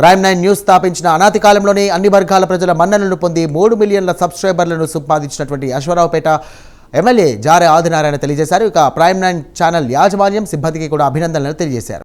Prime nine news స్థాపించిన అనాతి కాలంలోనే అన్ని వర్గాల ప్రజల మన్ననలు పొంది మూడు మిలియన్ల సబ్స్క్రైబర్లను సంపాదించినటువంటి అశ్వరావుపేట ఎమ్మెల్యే జారే ఆదినారాయణ తెలియజేశారు. ఇక ప్రైమ్ నైన్ ఛానల్ యాజమాన్యం సిబ్బందికి కూడా అభినందనలు తెలియజేశారు.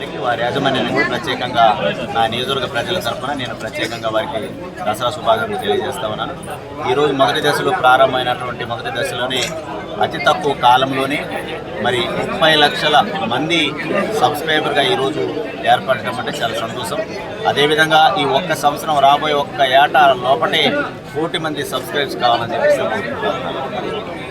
వారికి వారి యాజమాన్యానికి ప్రత్యేకంగా నా నియోజకవర్గ ప్రజల తరఫున నేను ప్రత్యేకంగా వారికి దసరా శుభాకాంక్షలు తెలియజేస్తా ఉన్నాను. ఈరోజు మొదటి దశలో ప్రారంభమైనటువంటి మొదటి దశలోనే అతి తక్కువ కాలంలోనే మరి ముప్పై లక్షల మంది సబ్స్క్రైబర్గా ఈరోజు ఏర్పడటం అంటే చాలా సంతోషం. అదేవిధంగా ఈ ఒక్క సంవత్సరం రాబోయే ఒక్క ఏటా లోపటే కోటి మంది సబ్స్క్రైబ్స్ కావాలని చెప్పేసి